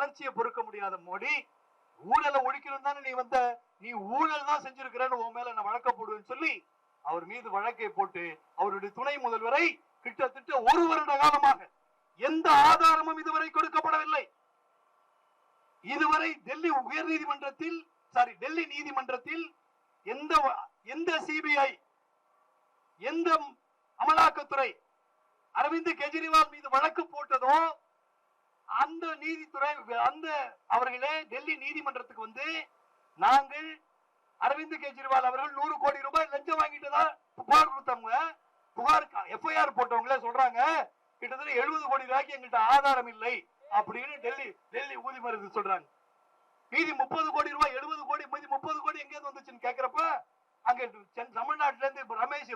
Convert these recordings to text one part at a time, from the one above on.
வளர்ச்சியை பொறுக்க முடியாத மோடி ஊழலை ஒழிக்கணும் தானே நீ வந்த நீ ஊழல் தான் செஞ்சிருக்கிறன்னு உன் மேல நான் வழக்க போடுவேன்னு சொல்லி அவர் மீது வழக்கை போட்டு அவருடைய துணை முதல்வரை கிட்டத்தட்ட ஒரு வருட காலமாக எந்த ஆதாரமும் இதுவரை கொடுக்கப்படவில்லை. இதுவரை டெல்லி உயர் நீதிமன்றத்தில் சாரி டெல்லி நீதிமன்றத்தில் எந்த எந்த சிபிஐ எந்த அமலாக்கத்துறை அரவிந்த் கெஜ்ரிவால் மீது வழக்கு போட்டு நீதித்துறை அந்த அவர்களே டெல்லி நீதிமன்றத்துக்கு வந்து நாங்கள் அரவிந்த் கெஜ்ரிவால் அவர்கள் நூறு கோடி ரூபாய் லஞ்சம் வாங்கிட்டதா புகார் கொடுத்தவங்க புகார் எஃப்ஐஆர் போட்டவங்களே சொல்றாங்க கிட்டத்தட்ட எழுபது கோடி ரூபாய்க்கு எங்கள்கிட்ட ஆதாரம் இல்லை அப்படின்னு டெல்லி டெல்லி ஊதி மருந்து சொல்றாங்க. மீதி முப்பது கோடி ரூபாய் எழுபது கோடி மீதி முப்பது கோடி எங்கேருந்து வந்துச்சுன்னு கேட்கிறப்ப அங்க சென்- தமிழ்நாட்டுல இருந்து ரமேஷ்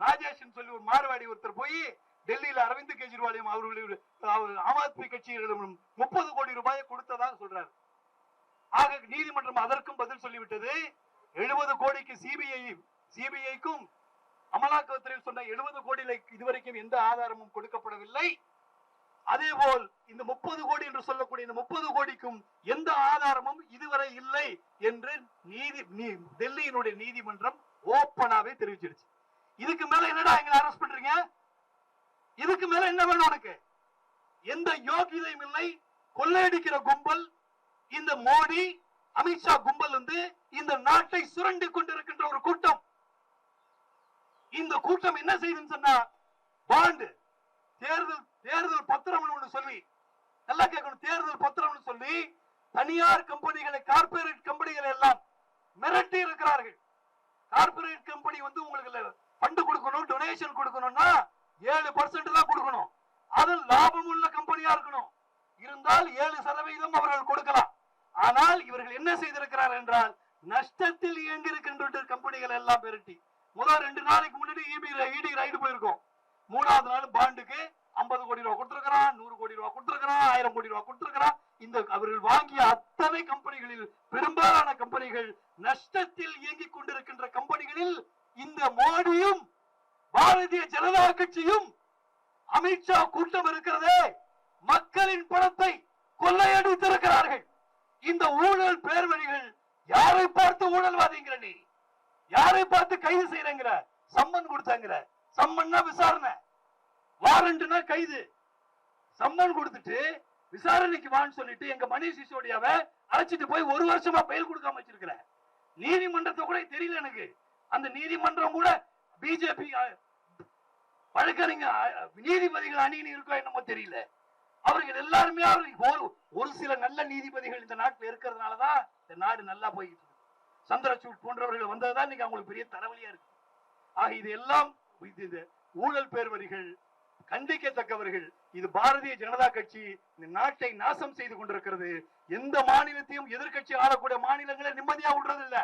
ராஜேஷ் சொல்லி ஒரு மார்வாடி ஒருத்தர் போய் டெல்லியில அரவிந்த் கெஜ்ரிவாலையும் அவர்களுடைய ஆம் ஆத்மி கட்சியிடம் முப்பது கோடி ரூபாயை கொடுத்ததாக சொல்றாரு. ஆக நீதிமன்றம் அதற்கும் பதில் சொல்லிவிட்டது. எழுபது கோடிக்கு சிபிஐ சிபிஐக்கும் அமலாக்கத்துறையில் சொன்ன எழுபது கோடியில இதுவரைக்கும் எந்த ஆதாரமும் கொடுக்கப்படவில்லை. அதேபோல் இந்த முப்பது கோடி என்று சொல்லக்கூடிய இந்த முப்பது கோடிக்கும் எந்த ஆதாரமும் இதுவரை இல்லை என்று நீதி நீ- டெல்லியினுடைய நீதிமன்றம் ஓப்பனாவே தெரிவிச்சிருச்சு. இதுக்கு மேல என்னடா எங்களை அரெஸ்ட் பண்றீங்க? இதுக்கு மேல என்ன வேணும் உனக்கு? எந்த யோகிதையும் இல்லை. கொள்ளையடிக்கிற கும்பல் இந்த மோடி அமித்ஷா கும்பல் வந்து இந்த நாட்டை சுரண்டி கொண்டிருக்கின்ற ஒரு கூட்டம். இந்த கூட்டம் என்ன செய்யுதுன்னு சொன்னா பாண்டு தேர்தல் தேர்தல் பத்திரம்னு ஒண்ணு சொல்லி நல்லா கேட்கணும் தேர்தல் பத்திரம்னு சொல்லி தனியார் கம்பெனிகளை கார்ப்பரேட் கம்பெனிகளை எல்லாம் மிரட்டி இருக்கிறார்கள். கார்ப்பரேட் கம்பெனி வந்து உங்களுக்கு பண்டு கொடுக்கணும் டொனேஷன் கொடுக்கணும்னா ஏழு பர்சன்ட் தான் கொடுக்கணும். அது லாபம் உள்ள கம்பெனியா இருக்கணும். இருந்தால் ஏழு சதவீதம் அவர்கள் கொடுக்கலாம். ஆனால் இவர்கள் என்ன செய்திருக்கிறார் என்றால் நஷ்டத்தில் இயங்கி இருக்கின்ற கம்பெனிகள் எல்லாம் பெருட்டி. முதல் ரெண்டு நாளைக்கு முன்னாடி இபி இடி ரைடு போயிருக்கோம். மூணாவது நாள் பாண்டுக்கு 50 கோடி ரூபா கொடுத்துருக்கிறான் நூறு கோடி ரூபா கொடுத்துருக்கிறான் ஆயிரம் கோடி ரூபா கொடுத்துருக்கிறான். இந்த அவர்கள் வாங்கிய அத்தனை கம்பெனிகளில் பெரும்பாலான கம்பெனிகள் நஷ்டத்தில் இயங்கிக் கொண்டிருக்கின்ற கம்பெனிகளில் இந்த மோடியும் பாரதிய ஜனதா கட்சியும் அமித்ஷா கூட்டம் இருக்கிறதே மக்களின் பணத்தை கொள்ளையடித்திருக்கிறார்கள் இந்த ஊழல் பேர்வழிகள் யாரை பார்த்து ஊழல்வாதிங்கிற நீ? யாரை பார்த்து கைது செய்யறங்கிற? சம்மன் கொடுத்தாங்கிற. சம்மன்னா விசாரணை. வாரண்ட்னா கைது. சம்மன் கொடுத்துட்டு விசாரணைக்கு வான்னு சொல்லிட்டு எங்க மணிஷ் சிசோடியாவை அழைச்சிட்டு போய் ஒரு வருஷமா பெயில் கொடுக்காம வச்சிருக்கிற. நீதிமன்றத்தை கூட தெரியல எனக்கு. அந்த நீதிமன்றம் கூட பிஜேபி வழக்கறிஞர் நீதிபதிகள் அணின்னு இருக்கோ என்னமோ தெரியல. அவர்கள் எல்லாருமே அவர்கள் ஒரு ஒரு சில நல்ல நீதிபதிகள் இந்த நாட்டில் இருக்கிறதுனாலதான் இந்த நாடு நல்லா போயிட்டு இருக்கு. சந்திரசூட் போன்றவர்கள் வந்ததுதான் இன்னைக்கு அவங்களுக்கு பெரிய தலைவலியா இருக்கு. ஆக இது எல்லாம் இது ஊழல் பேர்வரிகள் கண்டிக்கத்தக்கவர்கள் இது பாரதிய ஜனதா கட்சி இந்த நாட்டை நாசம் செய்து கொண்டிருக்கிறது. எந்த மாநிலத்தையும் எதிர்கட்சி ஆளக்கூடிய மாநிலங்களை நிம்மதியா விடுறது இல்ல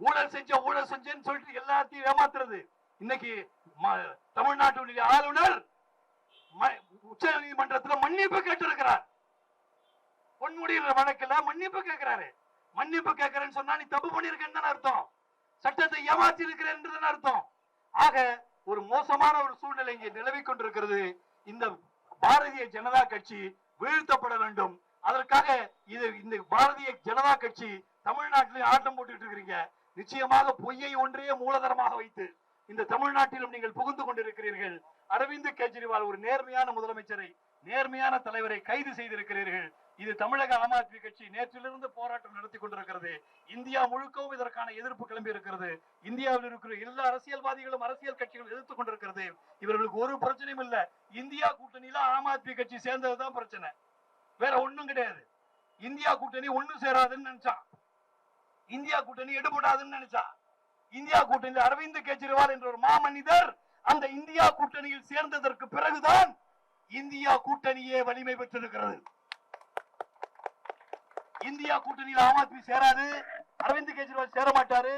ஊழல் செஞ்ச ஊழல் செஞ்சேன்னு சொல்லிட்டு எல்லாத்தையும் ஏமாத்துறது. இன்னைக்கு ம- தமிழ்நாட்டுடைய ஆளுநர் உச்ச நீதிமன்றத்தில் மன்னிப்பு கேட்டிருக்கிறார். பொன்முடியிற வழக்கில் மன்னிப்பு கேட்கிறாரு. மன்னிப்பு கேட்கிறேன்னு சொன்னா நீ தப்பு பண்ணிருக்கேன்னு அர்த்தம். சட்டத்தை ஏமாற்றி இருக்கிறேன் அர்த்தம். ஆக ஒரு மோசமான ஒரு சூழ்நிலை இங்கே நிலவி கொண்டிருக்கிறது. இந்த பாரதிய ஜனதா கட்சி வீழ்த்தப்பட வேண்டும். அதற்காக இது இந்த பாரதிய ஜனதா கட்சி தமிழ்நாட்டிலே ஆட்டம் போட்டுட்டு இருக்கிறீங்க. நிச்சயமாக பொய்யை ஒன்றையே மூலதனமாக வைத்து இந்த தமிழ்நாட்டிலும் நீங்கள் புகுந்து கொண்டிருக்கிறீர்கள். அரவிந்த் கெஜ்ரிவால் ஒரு நேர்மையான முதலமைச்சரை நேர்மையான தலைவரை கைது செய்திருக்கிறீர்கள். இது தமிழக ஆம் ஆத்மி கட்சி நேற்றிலிருந்து போராட்டம் நடத்தி கொண்டிருக்கிறது. இந்தியா முழுக்கவும் இதற்கான எதிர்ப்பு கிளம்பி இருக்கிறது. இந்தியாவில் இருக்கிற எல்லா அரசியல்வாதிகளும் அரசியல் கட்சிகளும் எதிர்த்து கொண்டிருக்கிறது. இவர்களுக்கு ஒரு பிரச்சனையும் இல்ல. இந்தியா கூட்டணியில ஆம் ஆத்மி கட்சி சேர்ந்ததுதான் பிரச்சனை. வேற ஒண்ணும் கிடையாது. இந்தியா கூட்டணி ஒண்ணு சேராதுன்னு நினைச்சான். இந்தியா கூட்டணி எடுபடாதுன்னு நினைச்சா இந்தியா கூட்டணியில் அரவிந்த் கெஜ்ரிவால் என்ற ஒரு மாமனிதர் அந்த இந்தியா கூட்டணியில் சேர்ந்ததற்கு பிறகுதான் இந்தியா கூட்டணியே வலிமை பெற்றிருக்கிறது. இந்தியா கூட்டணியில் ஆம் ஆத்மி சேராது அரவிந்த் கெஜ்ரிவால் சேர மாட்டாரு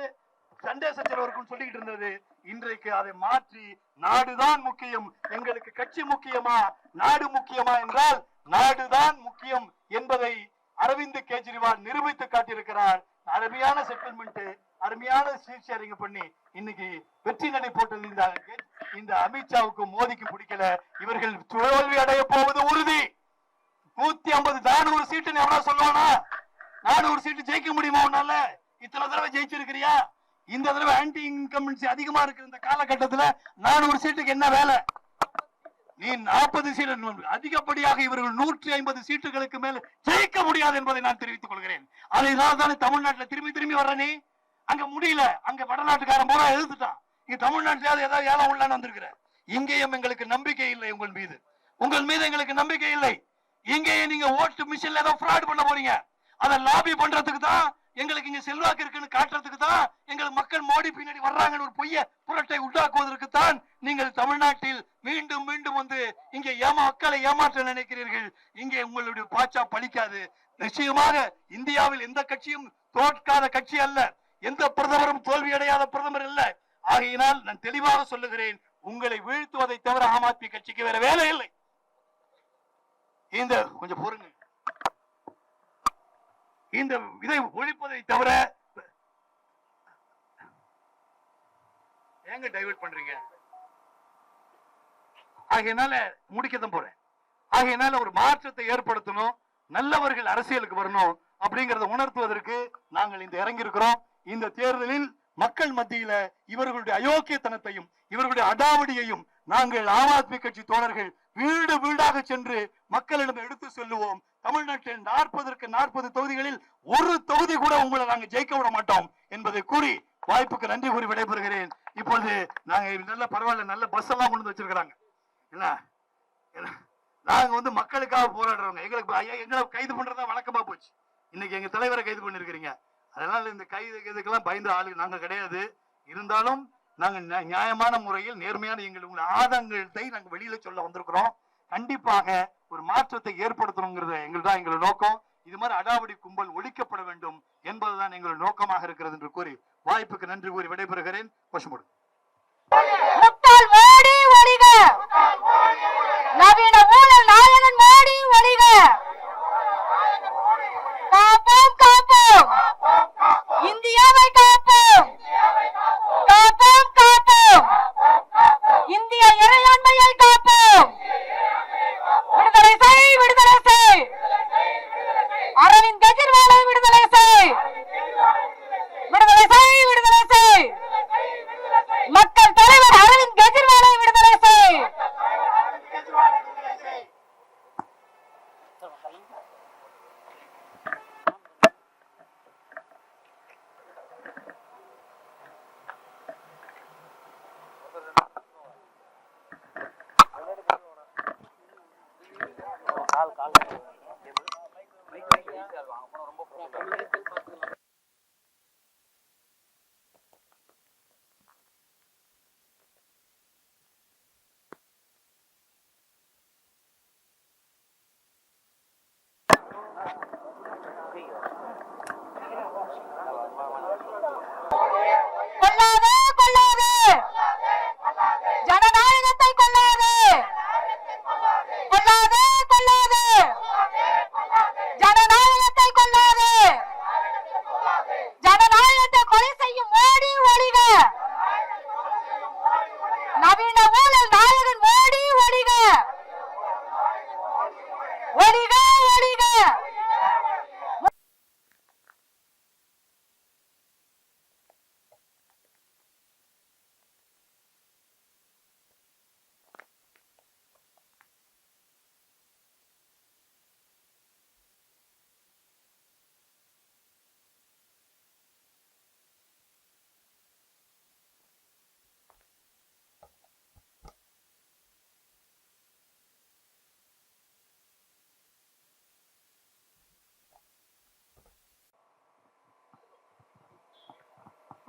சண்டே சச்சரவு இருக்கும்னு சொல்லிட்டு இருந்தது. இன்றைக்கு அதை மாற்றி நாடுதான் முக்கியம். எங்களுக்கு கட்சி முக்கியமா நாடு முக்கியமா என்றால் நாடுதான் முக்கியம் என்பதை அரவிந்த் கெஜ்ரிவால் நிரூபித்து காட்டியிருக்கிறார். அருமையான செட்டில்மெண்ட் அருமையான சிகிச்சை ஷேரிங் பண்ணி இன்னைக்கு வெற்றி நடை போட்டது இந்த இந்த அமித்ஷாவுக்கு மோதிக்கு பிடிக்கல. இவர்கள் தோல்வி அடைய போவது உறுதி. நூத்தி ஐம்பது நானூறு சீட்டுன்னு எவ்வளவு சொல்லுவானா? நானூறு சீட்டு ஜெயிக்க முடியுமா உன்னால? இத்தனை தடவை ஜெயிச்சிருக்கிறியா? இந்த தடவை ஆன்டி இன்கம்பன்சி அதிகமா இருக்கிற இந்த காலகட்டத்துல நானூறு சீட்டுக்கு என்ன வேலை? நீ நாற்பது சீட்டு அதிகப்படியாக இவர்கள் நூற்றி ஐம்பது சீட்டுகளுக்கு மேல் ஜெயிக்க முடியாது என்பதை நான் தெரிவித்துக் கொள்கிறேன். அதை தான் தமிழ்நாட்டுல திரும்பி திரும்பி வர்ற நீ? அங்க முடியல. அங்க வடநாட்டுக்காரன் பூரா எழுத்துட்டான் இங்க தமிழ்நாட்டிலாவது ஏதாவது ஏழாம் உள்ளான்னு வந்திருக்கிற? இங்கேயும் எங்களுக்கு நம்பிக்கை இல்லை உங்கள் மீது. உங்கள் மீது எங்களுக்கு நம்பிக்கை இல்லை. இங்கேயே நீங்க ஓட்டு மிஷின்ல ஏதோ ஃப்ராட் பண்ண போறீங்க. அதை லாபி பண்றதுக்கு தான் எங்களுக்கு இங்க செல்வாக்கு இருக்குன்னு காட்டுறதுக்கு தான் எங்களுக்கு மக்கள் மோடி பின்னாடி வர்றாங்கன்னு ஒரு பொய்ய புரட்டை உண்டாக்குவதற்கு தான் நீங்கள் தமிழ்நாட்டில் மீண்டும் மீண்டும் வந்து இங்கே ஏமா மக்களை ஏமாற்ற நினைக்கிறீர்கள். இங்கே உங்களுடைய பாச்சா பழிக்காது. நிச்சயமாக இந்தியாவில் எந்த கட்சியும் தோற்காத கட்சி அல்ல. எந்த பிரதமரும் தோல்வி அடையாத பிரதமர் இல்ல. ஆகையினால் நான் தெளிவாக சொல்லுகிறேன் உங்களை வீழ்த்துவதை தவிர ஆம் ஆத்மி கட்சிக்கு வேற வேலை இல்லை. இந்த கொஞ்சம் பொறுங்க. இந்த இதை ஒழிப்பதை தவிர ஏங்க டைவர்ட் பண்றீங்க? ஆகையினால முடிக்கத்தான் போறேன். ஆகையினால ஒரு மாற்றத்தை ஏற்படுத்தணும் நல்லவர்கள் அரசியலுக்கு வரணும் அப்படிங்கறத உணர்த்துவதற்கு நாங்கள் இந்த இறங்கி இருக்கிறோம் இந்த தேர்தலில் மக்கள் மத்தியில இவர்களுடைய அயோக்கியத்தனத்தையும் இவர்களுடைய அடாவடியையும் நாங்கள் ஆம் ஆத்மி கட்சி தோழர்கள் வீடு வீடாக சென்று மக்களிடம் எடுத்து சொல்லுவோம். தமிழ்நாட்டில் நாற்பதற்கு நாற்பது தொகுதிகளில் ஒரு தொகுதி கூட உங்களை நாங்க ஜெயிக்க விட மாட்டோம் என்பதை கூறி வாய்ப்புக்கு நன்றி கூறி விடைபெறுகிறேன். இப்பொழுது நாங்க நல்ல பரவாயில்ல நல்ல பஸ் எல்லாம் கொண்டு வந்து வச்சிருக்கிறாங்க. என்ன? நாங்க வந்து மக்களுக்காக போராடுறவங்க. எங்களுக்கு எங்களை கைது பண்றதா வழக்கமா போச்சு. இன்னைக்கு எங்க தலைவரை கைது பண்ணிருக்கிறீங்க. அதனால இந்த கைது இதுக்கெல்லாம் பயந்த ஆளு நாங்க கிடையாது. இருந்தாலும் நாங்க நியாயமான முறையில் நேர்மையான எங்களுடைய ஆதங்கத்தை நாங்க வெளியில சொல்ல வந்திருக்கிறோம். கண்டிப்பாக ஒரு மாற்றத்தை ஏற்படுத்தணுங்கிறது எங்கள்தான் எங்களோட நோக்கம். இது மாதிரி அடாவடி கும்பல் ஒழிக்கப்பட வேண்டும் என்பதுதான் எங்களோட நோக்கமாக இருக்கிறது என்று கூறி வாய்ப்புக்கு நன்றி கூறி விடைபெறுகிறேன். கோஷமுடு.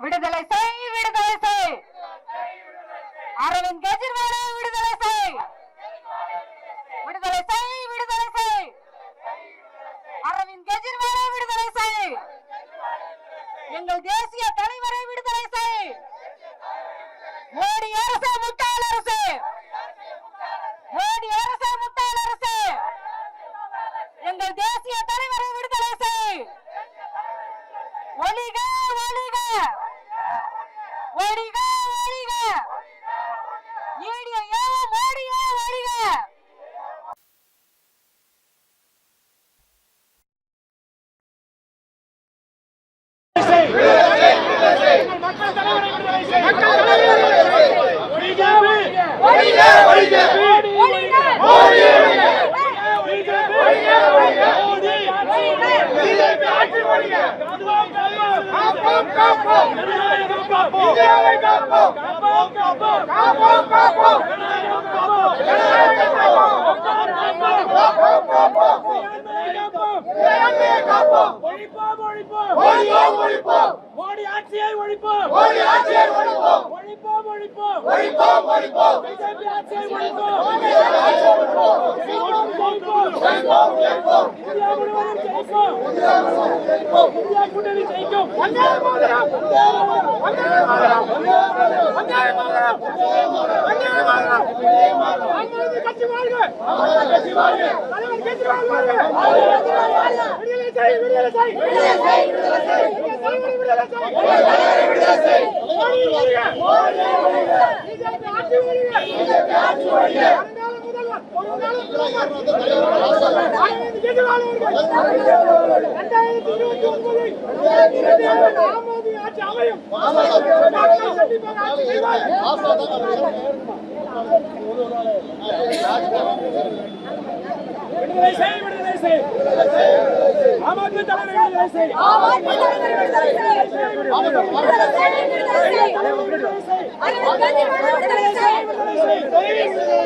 விடுதலை செய் விடுதலை செய். அரவிந்த் கெஜ்ரிவாலை விடுதலை செய். விடுதலை செய் விடுதலை செய். அரவிந்த் கெஜ்ரிவாலை விடுதலை செய். எங்கள் தேசிய தலைவரை விடுதலை செய். மோடி அரசு முட்டாள் அரசு. மோடி அரசு முட்டாள் அரசு. எங்கள் தேசிய தலைவரை விடுதலை செய். ஒளிக ஒளிக ஒளிக ஒளிக மோடி ஆட்சியை ஒழிப்போம் மோடி ஆட்சியை ஒழிப்போம் ஒழிப்போம் ஒழிப்போம் ஒழிப்போம் ஒழிப்போம் பிஜேபி ஆட்சியை ஒழிப்போம் பிஜேபி ஆட்சியை ஒழிப்போம் ஒழிப்போம் ஒழிப்போம் ஒழிப்போம் இந்தியா முழுவதும் ஜெயிப்போம் இந்தியா முழுவதும் ஜெயிப்போம் இந்தியா கூட்டணி ஜெயிக்கும் வந்தே மாதரம் வந்தே மாதரம் வந்தே மாதரம் வந்தே மாதரம் வந்தே மாதரம் வந்தே மாதரம் கட்சி வாழ்க கட்சி வாழ்க தலைவர் வாழ்க வாழ்க விடுதலை செய் விடுதலை செய் விடுதலை செய் விடுதலை செய் விடுதலை செய் விடுதலை செய் ஆட்சி வாழ்க பிஜேபி ஆட்சி வாழ்க வருங்கால முதல்வர் வருங்கால முதல்வர் ஆமாதி கெஜ்ரிவால் வாழ்க 2029 ஆமாதி ஆட்சி அமையும் மக்கள் கண்டிப்பாக ஆட்சி செய்வார்கள் விடுதலை செய் விடுதலை செய் ஆம் ஆத்மி தலைவர் விடுதலை செய் ஆம் ஆத்மி தலைவர் விடுதலை செய். விடுதலை செய், விடுதலை செய். அரவிந்த் கெஜ்ரிவால் விடுதலை செய். அரவிந்த் கெஜ்ரிவால் விடுதலை செய்.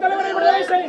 தலைவரை விடுதலை செய்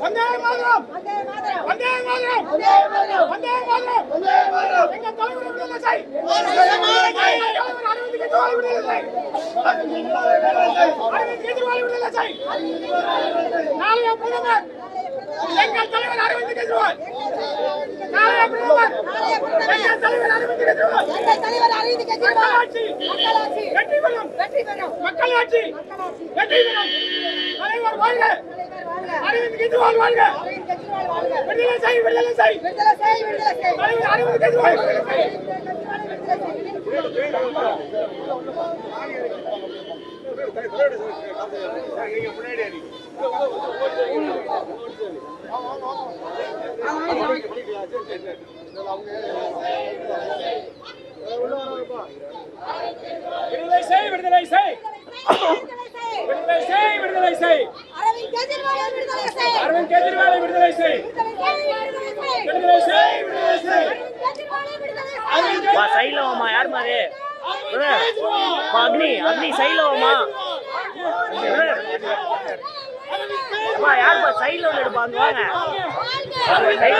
வந்தே மாதரம் வந்தே மாதரம். வந்தே மாதரம் வந்தே மாதரம். வந்தே மாதரம் எங்க தலைவர் விடுதலை செய் தலைவர் அரவிந்த் கெஜ்ரிவால் விடுதலை செய் அரவிந்த் கெஜ்ரிவால் விடுதலை செய். நாளைய பிரதமர் எங்கள் தலைவர் அரவிந்த் கெஜ்ரிவால் நாளைய பிரதமர் எங்கள் தலைவர் அரவிந்த் கெஜ்ரிவால் எங்கள் தலைவர் அரவிந்த் கெஜ்ரிவால் மக்களாட்சி மக்களாட்சி வெற்றி பெறும் வெற்றி பெறும் மக்களாட்சி மக்களாட்சி வெற்றி பெறும் தலைவர் வாழ்க தலைவர் வாழ்க அரவிந்த் கெஜ்ரிவால் வாழ்க அரவிந்த் கெஜ்ரிவால் வாழ்க விடுதலை செய் விடுதலை செய் விடுதலை செய் விடுதலை செய் தலைவர் அரவிந்த் கெஜ்ரிவால் விடுதலை செய். விடுதலை செய் விடுதலை செய். அரவி சைலோமா யாருப்பா சைடில் ஒன்று எடுப்பாங்க வாங்க அரவிந்த்